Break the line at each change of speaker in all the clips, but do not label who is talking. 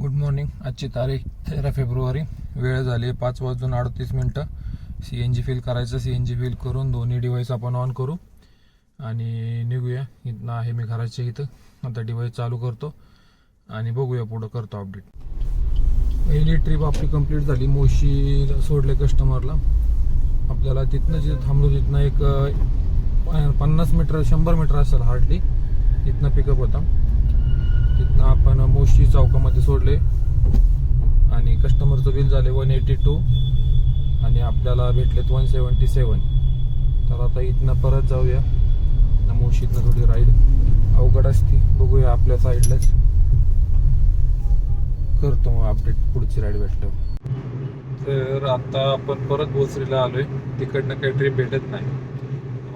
Good morning आजची तारीख तेरा फेब्रुवारी. वेळ झाली पाच वाजून अडतीस मिनटं. सी एन जी फिल करायचं. सी एन जी फिल करून दोन्ही डिव्हाइस आपण ऑन करू. आणि निघूया. इथनं आहे मी घराच्या इथं. आता डिव्हाइस चालू करतो. आणि बघूया पुढं करतो अपडेट पहिली ट्रिप आपली कंप्लीट झाली. मोशीला सोडले कस्टमरला आपल्याला तिथनं जिथं थांबलो तिथनं एक पन्नास मीटर शंभर मीटर असेल हार्डली तिथनं पिकअप होता. आपण मोशी चौकामध्ये सोडले. आणि कस्टमरचं बिल झाले वन एटी टू आणि आपल्याला भेटलेत वन सेवन्टी सेवन तर आता इथनं परत जाऊया. मोशीतनं थोडी राईड अवघड असती. बघूया आपल्या साईडलाच करतो मग अपडेट पुढची राईड भेटल्यावर. तर आता आपण परत भोसरीला आलोय. तिकडनं काही ट्रिप भेटत नाही.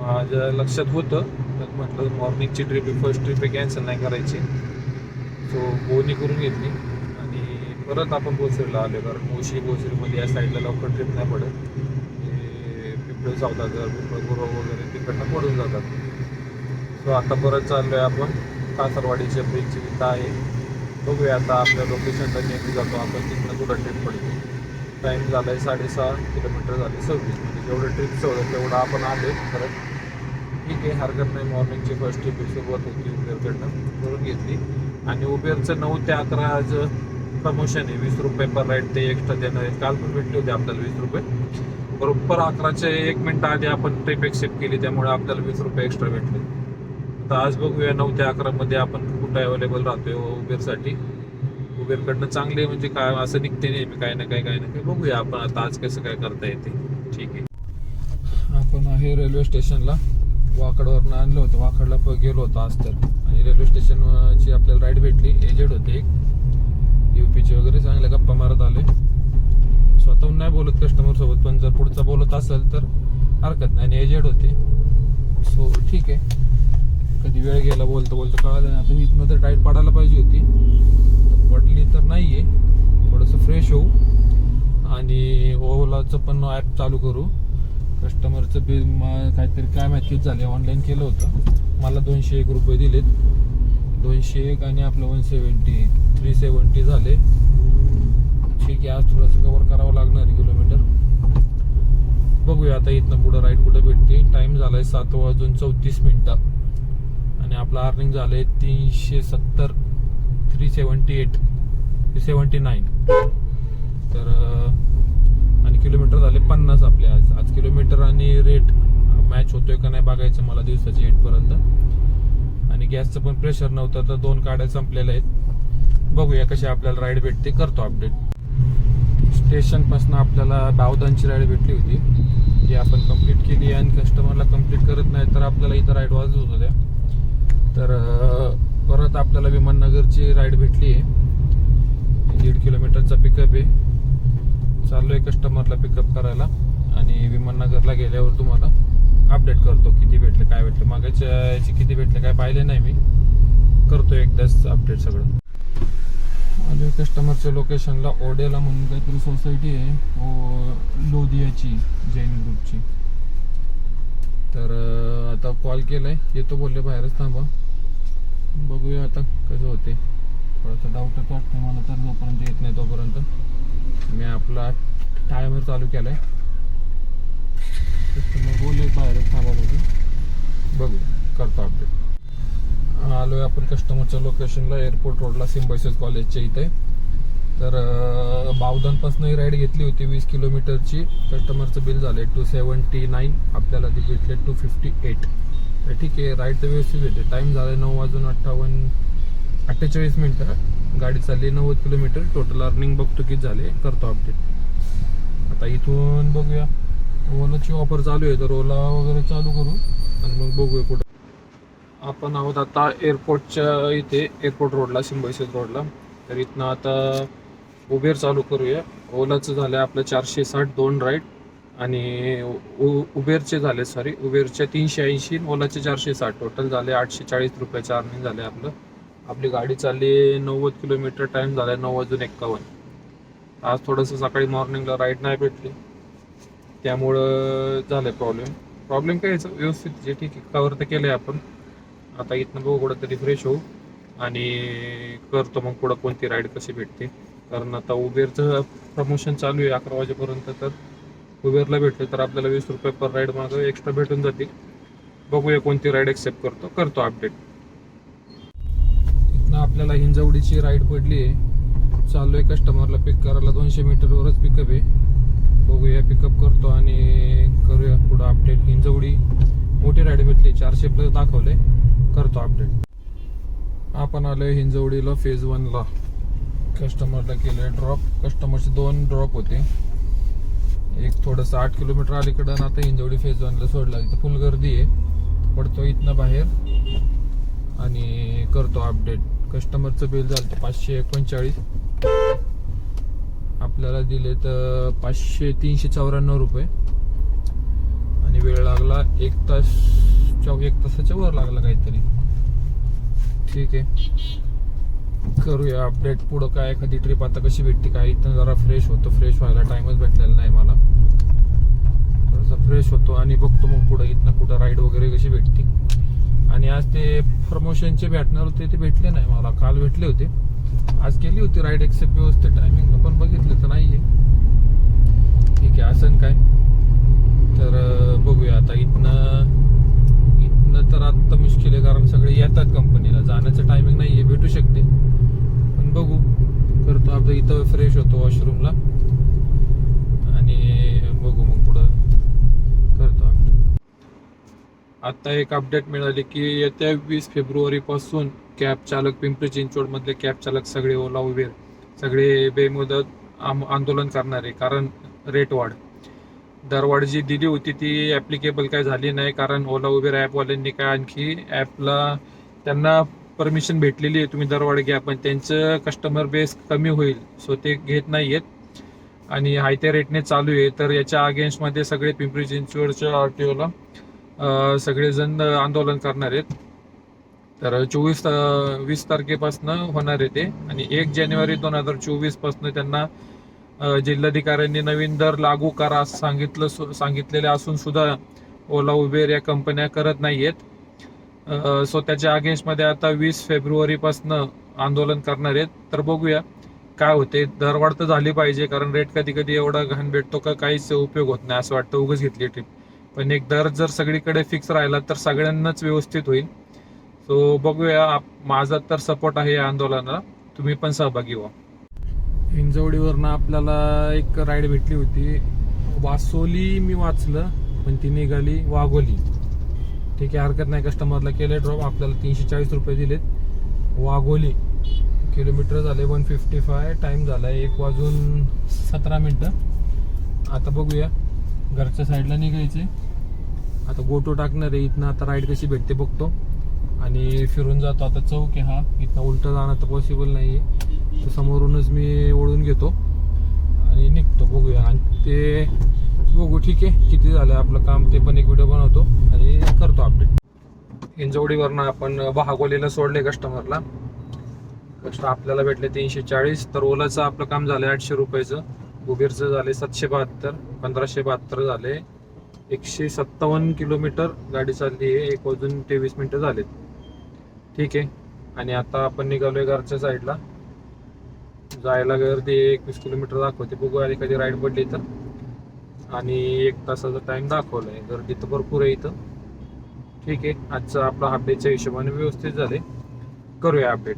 माझ्या लक्षात होतं. तर म्हटलं मॉर्निंगची ट्रिप फर्स्ट ट्रिप आहे. कॅन्सल नाही करायची. सो बोनी करून घेतली. आणि परत आपण भोसरीला आलो कारण मोशी भोसरीमध्ये या साईडला लवकर ट्रिप नाही पडत. ते पिंपळे जर पिंपळ गुरव वगैरे तिकडनं पडून जातात. सो आता परत चाललो आहे आपण. कासरवाडीच्या ब्रिजची तिथं आहे. बघूया आता आपल्या लोकेशनला नेहमी जातो. आपण तिथनं कुठं ट्रिप पडतो. टाईम झाला आहे साडेसहा किलोमीटर झाले सव्वीस. म्हणजे जेवढं ट्रिप होतं तेवढं आपण आले परत. ठीक आहे हरकत नाही. मॉर्निंगची फर्स्ट ट्रिप सुरुवात होती उबेरकडनं करून घेतली. आणि उबेरचं नऊ ते अकरा आज प्रमोशन आहे. वीस रुपये पर राईड ते एक्स्ट्रा देणार आहे. काल पण भेटले होते आपल्याला वीस रुपये. बरोबर अकराचे एक मिनिट आधी आपण ट्रिप एक्सेप्ट केली त्यामुळे आपल्याला वीस रुपये एक्स्ट्रा भेटले. आता आज बघूया नऊ ते अकरामध्ये आपण कुठं अवेलेबल राहतोय हो उबेरसाठी. उबेरकडनं चांगले म्हणजे काय असं निघते नेहमी काय ना काय काय ना काही. बघूया आपण आता आज कसं काय करता येते. ठीक आहे. आपण आहे रेल्वे स्टेशनला वाकडवरनं आणलं होतं. वाकडला गेलो होतो आज तर. आणि रेल्वे स्टेशन स्टेशनची आपल्याला राईड भेटली. एजेड होते एक. युपीचे वगैरे चांगल्या गप्पा मारत आले. स्वतःहून नाही बोलत कस्टमर सोबत पण जर पुढचा बोलत असेल तर हरकत नाही. आणि एजेड होते. सो ठीक आहे. कधी वेळ गेला बोलतो बोलतो कळालं नाही. आता इथनं तर टाईट पडायला पाहिजे होती. तर पडली तर नाही आहे थोडंसं फ्रेश होऊ. आणि ओलाचं पण ॲप चालू करू. कस्टमरचं बिल काहीतरी काय माहितीच झाले ऑनलाईन केलं होतं. मला दोनशे एक रुपये दिलेत. दोनशे एक आणि आपलं वन सेवन्टी थ्री सेवन्टी झाले. ठीक आहे आज थोडंसं कवर करावं लागणार आहे किलोमीटर बघूया आता इथनं पुढं राईट कुठं भेटते. टाईम झालाय सात वाजून चौतीस मिनिटं. आणि आपलं अर्निंग झालंय तीनशे सत्तर three seventy eight three seventy nine तर आणि किलोमीटर झाले पन्नास आपले आज. आज किलोमीटर आणि रेट मॅच होतोय का नाही बघायचं मला दिवसाच्या एटपर्यंत आणि गॅसचं पण प्रेशर नव्हतं तर दोन गाड्या संपलेल्या आहेत. बघूया कशी आपल्याला राईड भेटते करतो अपडेट स्टेशनपासून आपल्याला बावदानची राईड भेटली होती जी आपण कंप्लीट केली आणि कस्टमरला कंप्लीट करत नाही तर आपल्याला इथं राईड वाजत होत्या. तर परत आपल्याला विमाननगरची राईड भेटली आहे. दीड किलोमीटरचा पिकअप आहे. चाललोय कस्टमरला पिकअप करायला आणि विमाननगरला गेल्यावर तुम्हाला अपडेट करतो किती भेटलं काय भेटलं. मागाच्या याची किती भेटले काय पाहिले नाही मी. करतो एकदाच अपडेट सगळं. आलो कस्टमरच्या लोकेशनला ओडेला म्हणून काहीतरी सोसायटी आहे ओ लोधियाची जैन ग्रुपची. तर आता कॉल केलाय येतो बोलले बाहेरच थांबा. बघूया आता कसं होते. थोडासा डाऊटच वाटतं मला तर जोपर्यंत येत नाही तोपर्यंत. मी आपला टायमर चालू केलाय कस्टमर बोलले बाहेरच थांबा बघू बघू करतो अपडेट आलोय आपण कस्टमरच्या लोकेशनला एअरपोर्ट रोडला सिम्बायसिस कॉलेजच्या इथे. तर बावधनपासून ही राईड घेतली होती वीस किलोमीटरची. कस्टमरचं बिल झाले टू सेवन्टी नाईन आपल्याला ते भेटले टू फिफ्टी एट तर ठीक आहे राईड तर व्यवस्थित भेटते टाईम झाला नऊ वाजून अठ्ठावन्न अठ्ठेचाळीस मिनटं. गाडी चालली नव्वद किलोमीटर. टोटल अर्निंग बघतो किती झाले करतो अपडेट आता इथून बघूया. ओलाची ऑफर चालू आहे तर ओला वगैरे चालू करू आणि मग बघूया कुठं आपण आहोत आता एअरपोर्टच्या इथे एअरपोर्ट रोडला सिम्बायसिस रोडला. तर इथनं आता उबेर चालू करूया. ओलाचं झालं आपलं चारशे साठ दोन राईड आणि उ- उबेरचे झाले सॉरी उबेरचे तीनशे ऐंशी ओलाचे चारशे साठ. टोटल झाले आठशे चाळीस रुपयाचे अर्निंग झाले आपलं. आपली गाडी चालली नव्वद किलोमीटर टाईम झाला नऊ वाजून एक्कावन्न. आज थोडंसं सकाळी मॉर्निंगला राईड नाही भेटली. त्यामुळं झालं प्रॉब्लेम प्रॉब्लेम काय याचं व्यवस्थित जे ठीक आहे. कवर तर केलं आहे आपण. आता इथनं बघू कुठं तरी फ्रेश होऊ. आणि करतो मग पुढं कोणती राईड कशी भेटते. कारण आता उबेरचं प्रमोशन चालू आहे अकरा वाजेपर्यंत तर. उबेरला भेटले तर आपल्याला वीस रुपये पर राईड मागं एक्स्ट्रा भेटून जातील. बघूया कोणती राईड एक्सेप्ट करतो. करतो अपडेट इथनं आपल्याला हिंजवडीची राईड पडली आहे चालू आहे कस्टमरला पिक करायला दोनशे मीटरवरच पिकअप आहे. बघूया पिक करतो आणि करूया पुढं अपडेट हिंजवडी मोठी राईड भेटली चारशे प्लस दाखवले करतो अपडेट आपण आलोय हिंजवडीला फेज वनला कस्टमरला केलंय ड्रॉप कस्टमरचे दोन ड्रॉप होते. एक थोडंसं आठ किलोमीटर अलीकडं आता हिंजवडी फेज वनला सोडला इथं फुल गर्दी आहे. पडतो इथनं बाहेर. आणि करतो अपडेट कस्टमरचं बिल झालं पाचशे एकोणचाळीस. आपल्याला दिले तर पाचशे तीनशे चौऱ्याण्णव रुपये. आणि वेळ लागला एक तास चौ- एक तासाच्या वर लागला काहीतरी. ठीक आहे. करूया अपडेट. पुढं काय एखादी ट्रिप आता कशी भेटते काय इथं जरा फ्रेश होतो. फ्रेश व्हायला टाइमच भेटलेला नाही मला. थोडंसं फ्रेश होतो आणि बघतो मग पुढं इथनं कुठं राईड वगैरे कशी भेटते. आणि आज ते प्रमोशनचे भेटणार होते ते भेटले नाही मला. काल भेटले होते. आज केली होती राईड एक्सेप्ट व्यवस्थित टायमिंग पण बघितलं तर नाहीये. ठीक आहे असं काय. तर बघूया आता इथनं इथनं तर आत्ता मुश्किल आहे कारण सगळे येतात कंपनीला जाण्याचं टायमिंग नाही आहे भेटू शकते. पण बघू. करतो आपलं इथं फ्रेश होतो वॉशरूमला आणि बघू मग पुढं करतो आपण आता एक अपडेट मिळाली की येत्या वीस फेब्रुवारीपासून कॅब चालक पिंपरी चिंचवडमधले कॅब चालक सगळे ओला उबेर सगळे बेमुदत आम- आंदोलन करणार आहे कारण रेट वाढ. दरवाढ जी दिली होती ती ॲप्लिकेबल काय झाली नाही कारण ओला उबेर ॲपवाल्यांनी काय आणखी ॲपला त्यांना परमिशन भेटलेली आहे तुम्ही दरवाढ घ्या पण त्यांचं कस्टमर बेस कमी होईल सो ते घेत नाही आहेत आणि हायत्या रेटने चालू आहे तर याच्या अगेन्स्टमध्ये सगळे पिंपरी चिंचवडच्या आर टी ओला सगळेजण आंदोलन करणार आहेत. तर चोवीस वीस तारखेपासून होणार आहे ते. आणि एक जानेवारी दोन हजार चोवीसपासून त्यांना जिल्हाधिकाऱ्यांनी नवीन दर लागू करा असं सांगितलं सांगितलेले असून सुद्धा ओला उबेर या कंपन्या करत नाहीयेत. सो त्याच्या अगेन्स्टमध्ये आता वीस फेब्रुवारीपासनं आंदोलन करणार आहेत. तर बघूया काय होते. दरवाढ तर झाली पाहिजे कारण रेट कधी कधी एवढा घाण भेटतो का काहीच उपयोग होत नाही असं वाटतं. उगच घेतली ट्रिप. पण एक दर जर सगळीकडे फिक्स राहिला तर सगळ्यांनाच व्यवस्थित होईल. सो बघूया आप- माझा तर सपोर्ट आहे या आंदोलनाला. तुम्ही पण सहभागी व्हा. हिंजवडीवरनं आपल्याला एक राईड भेटली होती. वासोली मी वाचलं पण ती निघाली वाघोली. ठीक आहे हरकत नाही. कस्टमरला केले ड्रॉप आपल्याला तीनशे चाळीस रुपये दिलेत. वाघोली. किलोमीटर झाले वन फिफ्टी फाय टाईम झाला एक वाजून सतरा मिनटं. आता बघूया. घरच्या साईडला निघायचे. आता गोटो टाकणार आहे इथनं आता राईड कशी भेटते बघतो. आणि फिरून जातो. आता चौक आहे हा. इथनं उलटं जाणं तर पॉसिबल नाही आहे समोरूनच मी ओढून घेतो. आणि निघतो. बघूया. आणि ते बघू ठीक आहे. किती झालं आपलं काम ते पण एक व्हिडिओ बनवतो. आणि करतो अपडेट हिंजवडीवरनं आपण बहागोलीला सोडले कस्टमरला कस्ट आपल्याला भेटले तीनशे चाळीस. तर ओलाचं आपलं काम झालं आठशे रुपयाचं. उबेरचं झाले सातशे बहात्तर पंधराशे बहात्तर झाले. एकशे सत्तावन्न किलोमीटर गाडी चालली आहे. एक वाजून तेवीस मिनटं झालेत. ठीक आहे. आणि आता आपण निघालो आहे घरच्या साईडला. जायला गर्दी एकवीस किलोमीटर दाखवते. बघू आधी कधी राईड पडली तर. आणि एक तासाचा टाइम आहे गर्दी तर भरपूर आहे इथं. ठीक आहे. आजचा आपला अपडेटच्या हिशोबाने व्यवस्थित झाले. करूया अपडेट